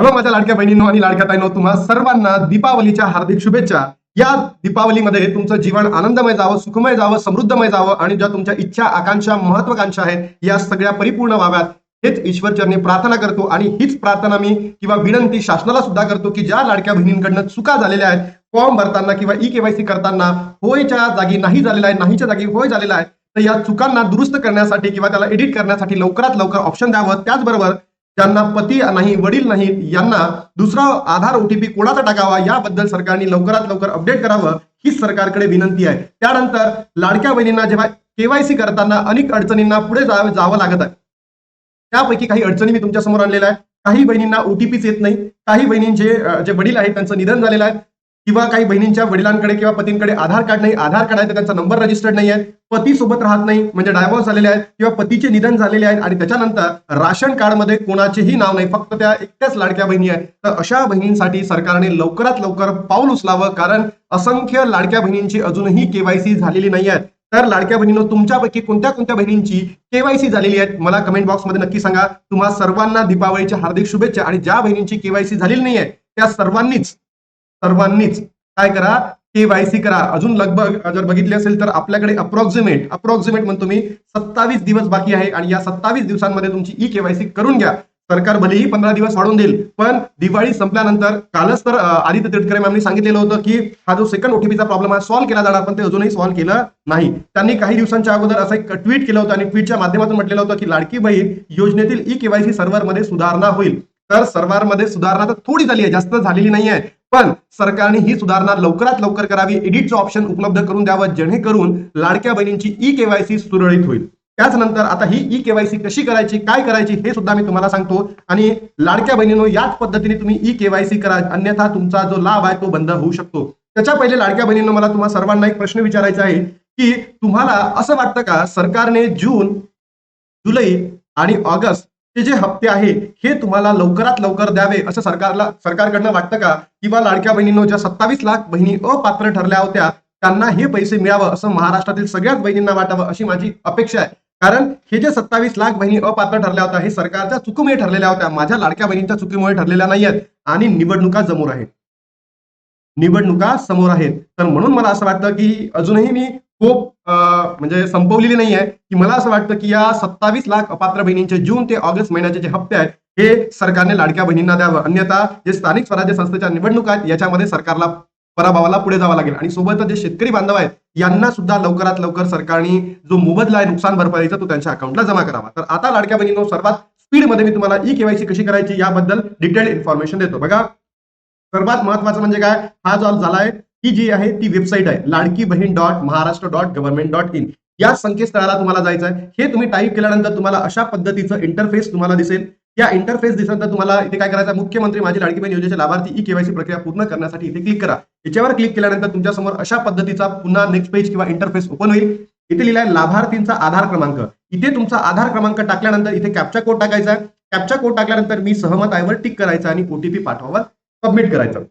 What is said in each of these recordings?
Hello माझ्या लाडक्या बहिणींनो आणि लाडक्या ताईनो तुम्हा सर्वांना दीपावलीच्या हार्दिक शुभेच्छा. या दीपावलीमध्ये तुमचं जीवन आनंदमय जावं सुखमय जावं समृद्धमय जावं आणि ज्या तुमच्या इच्छा आकांक्षा महत्वाकांक्षा आहेत या सगळ्या परिपूर्ण व्हाव्यात. हेच ईश्वरचरणी प्रार्थना करतो आणि हीच प्रार्थना मी किंवा विनंती शासनाला सुद्धा करतो की ज्या लाडक्या बहिणींकडनं चुका झालेल्या आहेत फॉर्म भरताना किंवा ई केवायसी करताना होयच्या जागी नाही झालेला आहे नाहीच्या जागी होय झालेला आहे तर या चुकांना दुरुस्त करण्यासाठी किंवा त्याला एडिट करण्यासाठी लवकरात लवकर ऑप्शन द्यावं. त्याचबरोबर त्यांना पती नाही वडील नाहीत यांना दुसरा आधार ओटीपी कोणाचा टाकावा याबद्दल सरकारने लवकरात लवकर अपडेट करावं हीच सरकारकडे विनंती आहे. त्यानंतर लाडक्या बहिणींना जेव्हा केवायसी करताना अनेक अडचणींना पुढे जावं जावं लागत आहे. त्यापैकी काही अडचणी मी तुमच्यासमोर आणलेल्या आहे काही बहिणींना ओटीपीच येत नाही. काही बहिणींचे जे वडील आहेत त्यांचं निधन झालेलं आहे. किंवा काही बहिणींच्या वडिलांकडे किंवा पतींकडे आधार कार्ड नाही आधार कार्ड आहे तर त्यांचा नंबर रजिस्टर्ड नाही आहे पती सोबत राहत नाही म्हणजे डायव्हर्स झालेले आहेत किंवा पतीचे निधन झालेले आहेत आणि त्याच्यानंतर राशन कार्डमध्ये कोणाचेही नाव नाही फक्त त्या एकट्याच लाडक्या बहिणी आहेत. तर अशा बहिणींसाठी सरकारने लवकरात लवकर पाऊल उचलावं कारण असंख्य लाडक्या बहिणींची अजूनही केवायसी झालेली नाही आहे तर लाडक्या बहिणींनो तुमच्यापैकी कोणत्या कोणत्या बहिणींची केवायसी झालेली आहे मला कमेंट बॉक्समध्ये नक्की सांगा. तुम्हा सर्वांना दीपावलीच्या हार्दिक शुभेच्छा आणि ज्या बहिणींची केवायसी झालेली नाही आहे त्या सर्वांनीच सर्वांनीच. काय करा? केवायसी करा. अजून लगभग जर बघितले असेल तर आपल्याकडे अप्रॉक्सिमेट अप्रॉक्सिमेट म्हणतो मी सत्तावीस दिवस बाकी आहे आणि या सत्तावीस दिवसांमध्ये तुमची ई केवायसी करून घ्या. सरकार भलेही पंधरा दिवस वाढून देईल पण दिवाळी संपल्यानंतर कालच तर आदित्य तटकरे मॅमनी सांगितलेलं होतं की हा जो सेकंड ओटीपीचा प्रॉब्लेम आहे सॉल्व्ह केला जाणार पण ते अजूनही सॉल्व्ह केलं नाही. त्यांनी काही दिवसांच्या अगोदर असं एक ट्विट केलं होतं आणि ट्विटच्या माध्यमातून म्हटलेलं होतं की लाडकी बहीण योजनेतील ई केवायसी सर्व्हरमध्ये सुधारणा होईल. तर सर्व्हरमध्ये सुधारणा तर थोडी झाली आहे जास्त झालेली नाही आहे पण सरकारने ही सुधारणा लवकरात लवकर करावी एडिटचं ऑप्शन उपलब्ध करून द्यावं जेणेकरून लाडक्या बहिणींची ई केवायसी सुरळीत होईल. त्याचनंतर आता ही ई केवायसी कशी करायची काय करायची हे सुद्धा मी तुम्हाला सांगतो. आणि लाडक्या बहिणीनो याच पद्धतीने तुम्ही ई केवायसी करा अन्यथा तुमचा जो लाभ आहे तो बंद होऊ शकतो. त्याच्या पहिले लाडक्या बहिणींनो मला तुम्हाला सर्वांना एक प्रश्न विचारायचा आहे की तुम्हाला असं वाटतं का सरकारने जून जुलै आणि ऑगस्ट ते जे हप्ते आहे हे तुम्हाला लवकरात लवकर द्यावे असं सरकारला सरकारकडनं वाटतं का? किंवा लाडक्या बहिणींनो ज्या सत्तावीस लाख बहिणी अपात्र ठरल्या होत्या त्यांना हे पैसे मिळावं असं महाराष्ट्रातील सगळ्याच बहिणींना वाटावं अशी माझी अपेक्षा आहे. कारण हे जे सत्तावीस लाख बहिणी अपात्र ठरल्या होत्या हे सरकारच्या चुकीमुळे ठरलेल्या होत्या माझ्या लाडक्या बहिणींच्या चुकीमुळे ठरलेल्या नाही आहेत आणि निवडणुका समोर आहेत. निवडणुका समोर आहेत. तर म्हणून मला असं वाटतं की अजूनही मी खूप म्हणजे संपवलेली नाही आहे की मला असं वाटतं की या सत्तावीस लाख अपात्र बहिणींचे जून ते ऑगस्ट महिन्याचे जे हप्ते आहेत हे सरकारने लाडक्या बहिणींना द्यावं. अन्यथा जे स्थानिक स्वराज्य संस्थेच्या निवडणुका आहेत याच्यामध्ये सरकारला पराभवाला पुढे जावं लागेल. आणि सोबतच जे शेतकरी बांधव आहेत यांना सुद्धा लवकरात लवकर सरकारने जो मोबदला आहे नुकसान भरपाईचा तो त्यांच्या अकाउंटला जमा करावा. तर आता लाडक्या बहिणींनो सर्वात स्पीडमध्ये मी तुम्हाला ई केवायसी कशी करायची याबद्दल डिटेल इन्फॉर्मेशन देतो. बघा सर्वात महत्वाचं म्हणजे काय? हा जो झालाय ही जी आहे ती वेबसाईट आहे. Ladki Bahin dot Maharashtra dot government dot in या संकेतस्थळाला तुम्हाला जायचं आहे. हे तुम्ही टाईप केल्यानंतर तुम्हाला अशा पद्धतीचं इंटरफेस तुम्हाला दिसेल. या इंटरफेस दिसल्यानंतर तुम्हाला इथे काय करायचं मुख्यमंत्री माझी लाडकी बहीण योजनेचे लाभार्थी ई केवायसी प्रक्रिया पूर्ण करण्यासाठी इथे क्लिक करा. याच्यावर क्लिक केल्यानंतर तुमच्यासमोर अशा पद्धतीचा पुन्हा नेक्स्ट पेज किंवा इंटरफेस ओपन होईल. इथे लिहिलाय लाभार्थींचा आधार क्रमांक. इथे तुमचा आधार क्रमांक टाकल्यानंतर इथे कॅप्चा कोड टाकायचा आहे. कॅप्चा कोड टाकल्यानंतर मी सहमत आयवर टिक करायचं आणि ओटीपी पाठवावर सबमिट करायचं.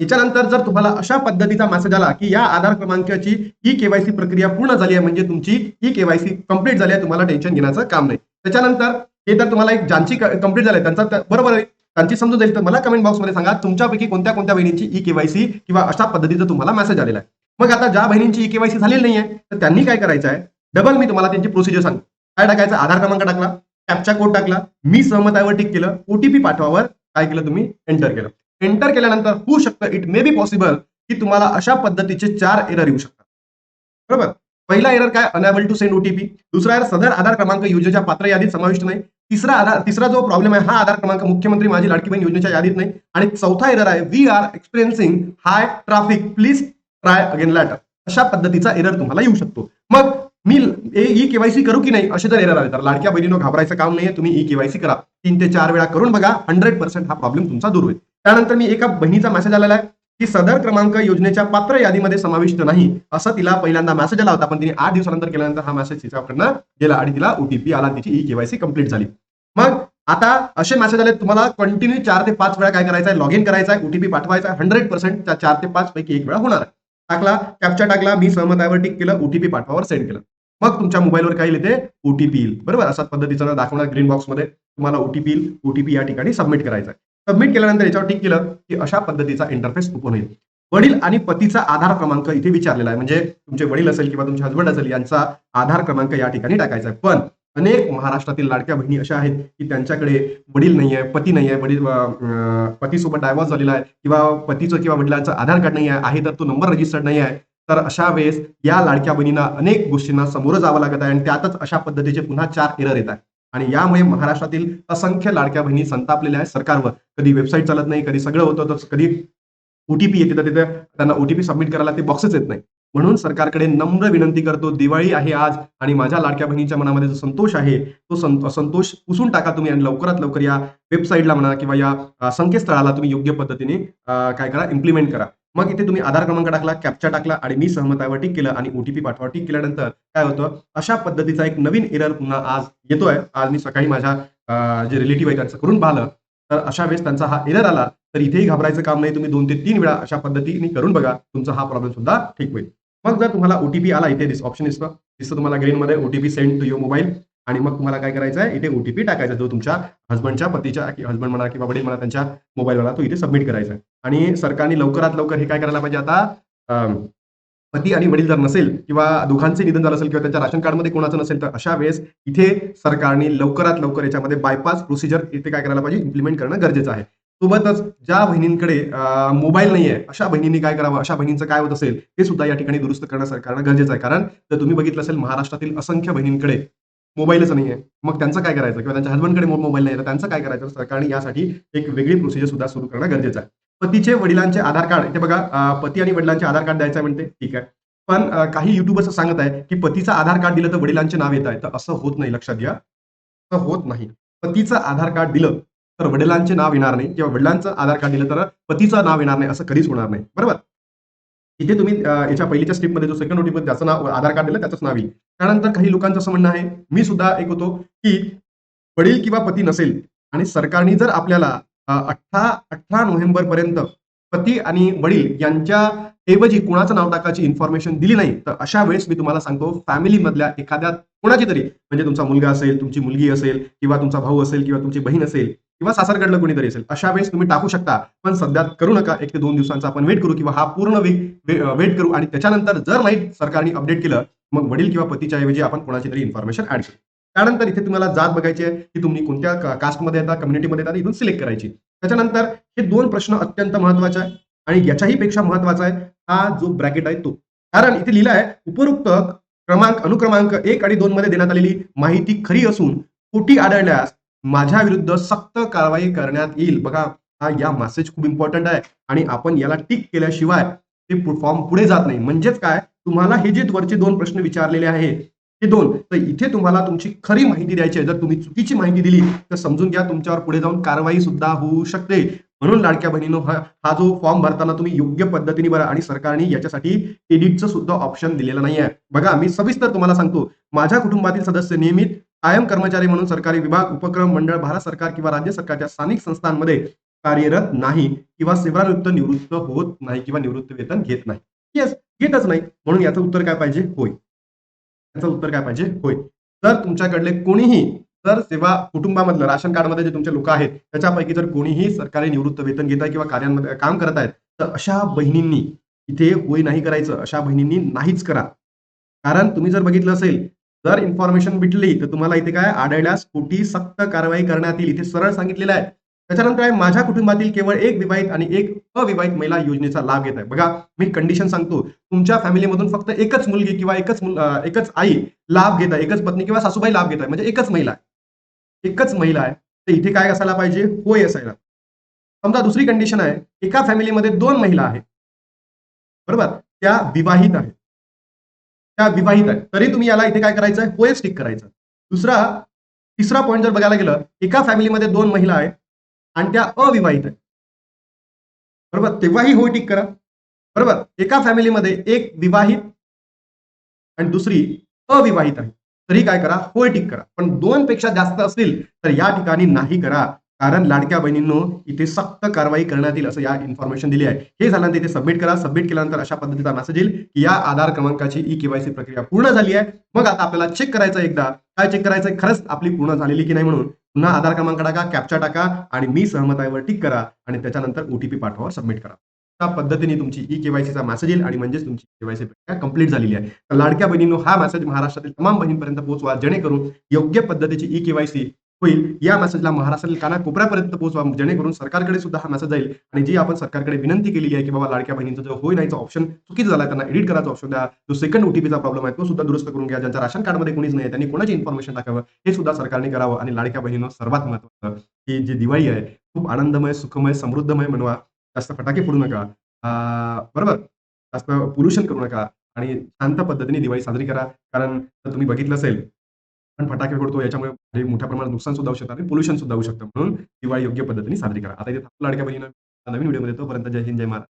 याच्यानंतर जर तुम्हाला अशा पद्धतीचा मेसेज आला की या आधार क्रमांकाची ई केवायसी प्रक्रिया पूर्ण झाली आहे म्हणजे तुमची ई केवायसी कंप्लीट झाली आहे तुम्हाला टेन्शन घेण्याचं काम नाही. त्याच्यानंतर हे तर तुम्हाला एक ज्यांची कंप्लीट झाली त्यांचा बरोबर आहे. त्यांची समजून जाईल तर मला कमेंट बॉक्समध्ये सांगा तुमच्यापैकी कोणत्या कोणत्या बहिणींची ई केवायसी किंवा अशा पद्धतीचा तुम्हाला मेसेज आलेला आहे. मग आता ज्या बहिणींची ई केवायसी झालेली नाहीये तर त्यांनी काय करायचं आहे? डबल मी तुम्हाला त्यांची प्रोसिजर सांग काय टाकायचं? आधार क्रमांक टाकला ऍपचा कोड टाकला मी सहमत आहे वर टिक केलं ओटीपी पाठवावर काय केलं तुम्ही? एंटर केलं. एंटर केल्यानंतर होऊ शकतं. इट मे बी पॉसिबल की तुम्हाला अशा पद्धतीचे चार एरर येऊ शकतात. बरोबर? पहिला एरर काय? अनॅबल टू सेंड ओटीपी दुसरा एरर सदर आधार क्रमांक योजनेच्या पात्र यादीत समाविष्ट नाही. तिसरा आधार तिसरा जो प्रॉब्लेम आहे हा आधार क्रमांक मुख्यमंत्री माझी लाडकी बहीण योजनेच्या यादीत नाही. आणि चौथा एरर आहे we are experiencing high traffic please try again later अशा पद्धतीचा एरर तुम्हाला येऊ शकतो. मग मी ई केवायसी करू की नाही? असे जर एरर आले तर. लाडक्या बहिणीनं घाबरायचं काम नाहीये. तुम्ही ई केवायसी करा. तीन ते चार वेळा करून बघा. हंड्रेड पर्सेंट हा प्रॉब्लेम तुमचा दूर होईल. त्यानंतर मी एका बहिणीचा मेसेज आलेला आहे की सदर क्रमांक योजनेच्या पात्र यादीमध्ये समाविष्ट नाही असं तिला पहिल्यांदा मेसेज आला होता. पण तिने आठ दिवसानंतर केल्यानंतर हा मेसेज तिच्याकडनं गेला आणि तिला ओटीपी आला. तिची ई केवायसी कंप्लीट झाली. मग आता असे मेसेज आले तुम्हाला कंटिन्यू चार ते पाच वेळा काय करायचं आहे लॉग इन करायचं आहे ओटीपी पाठवायचा आहे. हंड्रेड पर्सेंट त्या चार ते पाच पैकी एक वेळा होणार आहे. टाकला कॅप्चा टाकला मी सहमत टिक केलं ओटीपी पाठवावर सेंड केलं. मग तुमच्या मोबाईलवर काय येते? ओटीपी येईल. बरोबर? अशा पद्धतीचं दाखवणार ग्रीन बॉक्समध्ये तुम्हाला ओटीपी येईल. ओटीपी या ठिकाणी सबमिट करायचा आहे सबमिट केल्यानंतर याच्यावर टिक केलं की अशा पद्धतीचा इंटरफेस ओपन होईल. वडील आणि पतीचा आधार क्रमांक इथे विचारलेला आहे. म्हणजे तुमचे वडील असेल किंवा तुमचे हजबंड असेल यांचा आधार क्रमांक या ठिकाणी टाकायचा आहे. पण अनेक महाराष्ट्रातील लाडक्या बहिणी अशा आहेत की त्यांच्याकडे वडील नाही आहे पती नाही आहे वडील पतीसोबत डायव्हर्स झालेला आहे किंवा पतीचं किंवा वडिलांचं आधार कार्ड नाही आहे आहे तर तो नंबर रजिस्टर्ड नाही आहे तर अशा वेळेस या लाडक्या बहिणींना अनेक गोष्टींना सामोरं जावं लागत आहे आणि त्यातच अशा पद्धतीचे पुन्हा चार एरर येत आहे आणि यामुळे महाराष्ट्रातील असंख्य लाडक्या बहिणी संतापलेल्या आहेत सरकारवर. कधी वेबसाईट चालत नाही कधी सगळं होतं तर कधी ओटीपी येते तर तिथे त्यांना ओटीपी सबमिट करायला ते बॉक्सच येत नाही. म्हणून सरकारकडे नम्र विनंती करतो दिवाळी आहे आज आणि माझ्या लाडक्या बहिणीच्या मनामध्ये जो संतोष आहे तो संत संतोष पुसून टाका तुम्ही आणि लवकरात लवकर या वेबसाईटला म्हणा किंवा या संकेतस्थळाला तुम्ही योग्य पद्धतीने काय करा इम्प्लिमेंट करा. मग इथे तुम्ही आधार क्रमांक टाकला कॅप्चा टाकला आणि मी सहमतावर टिक केलं आणि ओटीपी पाठवा. टिक केल्यानंतर काय होतं? अशा पद्धतीचा एक नवीन एरर पुन्हा आज येतोय. आज मी सकाळी माझ्या जे रिलेटिव्ह आहे त्यांचं करून पाहिलं. तर अशा वेळेस त्यांचा हा एरर आला तर इथेही घाबरायचं काम नाही. तुम्ही दोन ते तीन वेळा अशा पद्धतीने करून बघा. तुमचा हा प्रॉब्लेम सुद्धा ठीक होईल. मग जर तुम्हाला ओटीपी आला इथे दिस ऑप्शन दिसतं. दिसतं तुम्हाला ग्रीनमध्ये OTP send to your mobile आणि मग तुम्हाला काय करायचं आहे? इथे ओटीपी टाकायचा जो तुमच्या हस्बंडच्या पतीच्या हस्बंड म्हणा किंवा वडील म्हणा त्यांच्या मोबाईलवाला तो इथे सबमिट करायचा आहे. आणि सरकारने लवकरात लवकर हे काय करायला पाहिजे आता? पती आणि वडील जर नसेल किंवा दोघांचे निधन झालं असेल किंवा त्यांच्या राशन कार्डमध्ये कोणाचं नसेल तर अशा वेळेस इथे सरकारने लवकरात लवकर याच्यामध्ये बायपास प्रोसिजर इथे काय करायला पाहिजे? इम्प्लिमेंट करणं गरजेचं आहे. सोबतच ज्या बहिणींकडे मोबाईल नाही आहे अशा बहिणींनी काय करावं? अशा बहिणींचं काय होत असेल? ते सुद्धा या ठिकाणी दुरुस्त करणं सरकारनं गरजेचं आहे. कारण जर तुम्ही बघितलं असेल महाराष्ट्रातील असंख्य बहिणींकडे मोबाईलच नाही आहे मग त्यांचं काय करायचं? किंवा त्यांच्या हजबंडकडे मोबाईल नाही तर त्यांचं काय करायचं? सरकारने यासाठी एक वेगळी प्रोसिजर सुद्धा सुरू करणं गरजेचं आहे. पतीचे वडिलांचे आधार कार्ड इथे बघा पती आणि वडिलांचे आधार कार्ड द्यायचं आहे म्हणते ठीक आहे. पण काही युट्यूबर्स सांगत आहे की पतीचं आधार कार्ड दिलं तर वडिलांचे नाव येत आहे. तर असं होत नाही लक्षात घ्या. असं होत नाही. पतीचं आधार कार्ड दिलं तर वडिलांचे नाव येणार नाही. किंवा वडिलांचं आधार कार्ड दिलं तर पतीचं नाव येणार नाही असं कधीच होणार नाही. बरोबर? इथे तुम्ही याच्या पहिलीच्या स्टेपमध्ये जो सेकंड ओटीपी ज्याचं नाव आधार कार्ड दिलं त्याचंच नाव येईल. त्यानंतर काही लोकांचं असं म्हणणं आहे मी सुद्धा एक होतो की वडील किंवा पती नसेल आणि सरकारने जर आपल्याला अठरा अठरा नोव्हेंबर पर्यंत पती आणि वडील यांच्या ऐवजी कुणाचं नाव टाकायची इन्फॉर्मेशन दिली नाही तर अशा वेळेस मी तुम्हाला सांगतो फॅमिली मधल्या एखाद्या कोणाची तरी म्हणजे तुमचा मुलगा असेल तुमची मुलगी असेल किंवा तुमचा भाऊ असेल किंवा तुमची बहीण असेल किंवा सासरकडलं कोणीतरी असेल अशा वेळेस तुम्ही टाकू शकता पण सध्या करू नका एक ते दोन दिवसांचा आपण वेट करू किंवा हा पूर्ण वेट करू आणि त्याच्यानंतर जर नाही सरकारने अपडेट केलं मग वडील किंवा पतीच्या ऐवजी आपण कोणाची तरी इन्फॉर्मेशन ऍड करू. त्यानंतर इथे तुम्हाला जात बघायची आहे की तुम्ही कोणत्या कास्टमध्ये येतात कम्युनिटीमध्ये येतात इथून सिलेक्ट करायची. त्याच्यानंतर हे दोन प्रश्न अत्यंत महत्त्वाचे आहे आणि याच्याही पेक्षा महत्त्वाचा आहे हा जो ब्रॅकेट आहे तो. कारण इथे लिहिलं आहे उपरोक्त क्रमांक अनुक्रमांक एक आणि दोन मध्ये देण्यात आलेली माहिती खरी असून खोटी आढळल्यास माझ्या विरुद्ध सक्त कारवाई करण्यात येईल. बघा हा या मेसेज खूप इम्पॉर्टंट आहे आणि आपण याला टिक केल्याशिवाय ते फॉर्म पुढे जात नाही. म्हणजेच काय? तुम्हाला हे जे वरचे दोन प्रश्न विचारलेले आहे हे दोन तर इथे तुम्हाला तुमची खरी माहिती द्यायची आहे. जर तुम्ही चुकीची माहिती दिली तर समजून घ्या तुमच्यावर पुढे जाऊन कारवाई सुद्धा होऊ शकते. म्हणून लाडक्या बहिणीनो हा हा जो फॉर्म भरताना तुम्ही योग्य पद्धतीने भरा आणि सरकारने याच्यासाठी एडिटचं सुद्धा ऑप्शन दिलेलं नाही आहे बघा मी सविस्तर तुम्हाला सांगतो. माझ्या कुटुंबातील सदस्य नियमित कायम कर्मचारी म्हणून सरकारी विभाग उपक्रम मंडळ भारत सरकार किंवा राज्य सरकारच्या स्थानिक संस्थांमध्ये कार्यरत नाही किंवा सेवानिवृत्त निवृत्त होत नाही किंवा निवृत्त वेतन घेत नाही. येस घेतच नाही. म्हणून याचं उत्तर काय पाहिजे? होय. याचं उत्तर काय पाहिजे? होय. जर तुमच्याकडले कोणीही जर सेवा कुटुंबामधलं राशन कार्डमध्ये जे तुमचे लोक आहेत त्याच्यापैकी जर कोणीही सरकारी निवृत्त वेतन घेत आहे किंवा कार्यांमध्ये काम करत आहेत तर अशा बहिणींनी इथे होय नाही करायचं. अशा बहिणींनी नाहीच करा. कारण तुम्ही जर बघितलं असेल जर इन्फॉर्मेशन भेटली तर तुम्हाला इथे काय? आढळल्यास खोटी सक्त कारवाई करण्यात येईल. इथे सरळ सांगितलेलं आहे. त्याच्यानंतर आहे माझ्या कुटुंबातील केवळ एक विवाहित आणि एक अविवाहित महिला योजनेचा लाभ घेत आहे. बघा मी कंडिशन सांगतो. तुमच्या फॅमिलीमधून फक्त एकच मुलगी किंवा एकच एकच आई लाभ घेत आहे. एकच पत्नी किंवा सासूबाई लाभ घेत आहे. म्हणजे एकच महिला आहे. एकच महिला आहे. तर इथे काय असायला पाहिजे? होय असायला. समजा दुसरी कंडिशन आहे एका फॅमिलीमध्ये दोन महिला आहेत. बरोबर? त्या विवाहित आहेत. त्या विवाहित आहेत. तरी तुम्ही याला इथे काय करायचं आहे होय स्टिक करायचं दुसरा तिसरा पॉईंट जर बघायला गेलं एका फॅमिलीमध्ये दोन महिला आहेत. आणि त्या अविवाहित आहेत. बरोबर? तेव्हाही होय टिक करा. बरोबर? एका फॅमिलीमध्ये एक विवाहित आणि दुसरी अविवाहित आहे. तरी काय करा? होय टिक करा. पण दोन पेक्षा जास्त असतील तर या ठिकाणी नाही करा. कारण लाडक्या बहिणींनो इथे सक्त कारवाई करण्यात येईल असं या इन्फॉर्मेशन दिली आहे. हे झाल्यानंतर इथे सबमिट करा. सबमिट केल्यानंतर अशा पद्धतीचा मेसेज येईल की या आधार क्रमांकाची ई केवायसी प्रक्रिया पूर्ण झाली आहे. मग आता आपल्याला चेक करायचं एकदा. काय चेक करायचं खरंच आपली पूर्ण झालेली की नाही म्हणून. पुन्हा आधार क्रमांक टाका कॅप्चा टाका आणि मी सहमत आहे टिक करा आणि त्याच्यानंतर ओटीपी पाठवा सबमिट करा. त्या पद्धतीने तुमची ई केवायसीचा मेसेज येईल आणि म्हणजेच तुमची केवायसी प्रक्रिया कंप्लीट झालेली आहे. तर लाडक्या बहिणींनो हा मेसेज महाराष्ट्रातील तमाम बहिणींपर्यंत पोहोचवा जेणेकरून योग्य पद्धतीची ई केवायसी होईल. या मेसेजला महाराष्ट्रातील काना कोपऱ्यापर्यंत पोहोचवा. जेणेकरून सरकारकडे सुद्धा हा मेसेज जाईल. आणि जी आपण सरकारकडे विनंती केलेली आहे की बाबा लाडक्या बहिणींचा जो होय नाहीचा ऑप्शन चुकीचा झाला त्यांना एडिट करायचा ऑप्शन द्या. जो सेकंड ओटीपीचा प्रॉब्लेम आहे तो सुद्धा दुरुस्त करून घ्या. ज्यांच्या राशन कार्डमध्ये कोणीच नाही त्यांनी कोणाची इन्फॉर्मेशन टाकावं हे सुद्धा सरकारने करावं. आणि लाडक्या बहिणीनं सर्वात महत्वाचं की जी दिवाळी आहे खूप आनंदमय सुखमय समृद्धमय म्हणवा. जास्त फटाके फोडू नका. बरोबर? जास्त पोल्युशन करू नका. आणि शांत पद्धतीने दिवाळी साजरी करा. कारण तुम्ही बघितलं असेल आपण फटाके फोडतो याच्यामुळे मोठ्या प्रमाणात नुकसान सुद्धा होऊ शकतं आणि पोल्युशन सुद्धा होऊ शकतं. म्हणून दिवाळी योग्य पद्धतीने साजरी करा. आता इथे थांबतो लाडक्या बहिणीनं नवीन व्हिडिओमध्ये तोपर्यंत जय हिंद जय महाराज